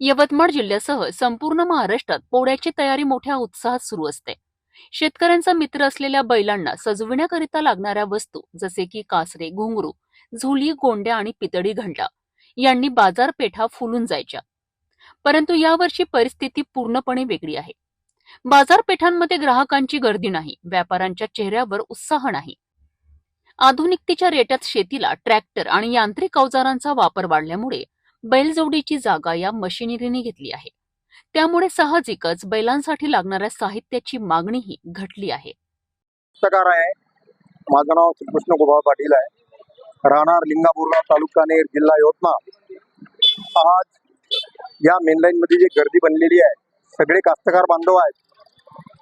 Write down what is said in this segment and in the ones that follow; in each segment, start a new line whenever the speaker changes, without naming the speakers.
यवतमाळ जिल्ह्यासह संपूर्ण महाराष्ट्रात पोळ्याची तयारी मोठ्या उत्साहात सुरू असते. शेतकऱ्यांचा मित्र असलेल्या बैलांना सजविण्याकरिता लागणाऱ्या वस्तू जसे की कासरे घुंगरू झुली गोंड्या आणि पितळी घंटा यांनी बाजारपेठा फुलून जायच्या. परंतु यावर्षी परिस्थिती पूर्णपणे वेगळी आहे. बाजारपेठांमध्ये ग्राहकांची गर्दी नाही व्यापाऱ्यांच्या चेहऱ्यावर उत्साह नाही. आधुनिकतेच्या रेट्यात शेतीला ट्रॅक्टर आणि यांत्रिक अवजारांचा वापर वाढल्यामुळे बैलजोडीची जागा या मशिनरीने घेतली आहे. त्यामुळे साहजिकच बैलांसाठी लागणाऱ्या साहित्याची मागणीही घटली आहे.
पुस्तकार आहे. माझं नाव श्रीकृष्ण गोपाळ पाटील आहे. राहणार लिंगापूरला तालुका नेर जिल्हा यवतमाळ. आज या मेनलाईन मध्ये जी गर्दी बनलेली आहे सगळे कास्तकार बांधव आहेत.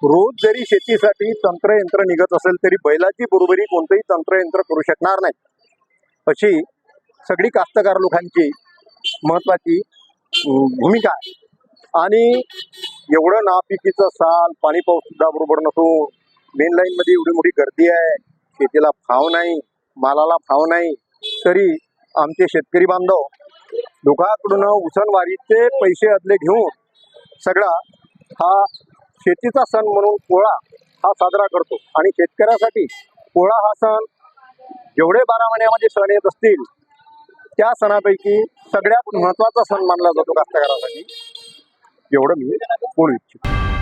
रोज जरी शेतीसाठी तंत्रयंत्र निघत असेल तरी बैलाची बरोबरी कोणतंही तंत्रयंत्र करू शकणार नाही. अशी सगळी कास्तकार लोकांची महत्वाची भूमिका आहे. आणि एवढं नापिकीचं साल पाणी पाऊस सुद्धा बरोबर नसून मेन लाईनमध्ये एवढी मोठी गर्दी आहे शेतीला भाव नाही मालाला भाव नाही तरी आमचे शेतकरी बांधव लोकांकडून उसनवारीचे पैसे अदले घेऊन सगळा हा शेतीचा सण म्हणून पोळा हा साजरा करतो. आणि शेतकऱ्यासाठी पोळा हा सण जेवढे बारा महिन्यामध्ये सण येत असतील त्या सणापैकी सगळ्यात महत्त्वाचा सण मानला जातो कास्तकारासाठी एवढं मी बोलू इच्छितो.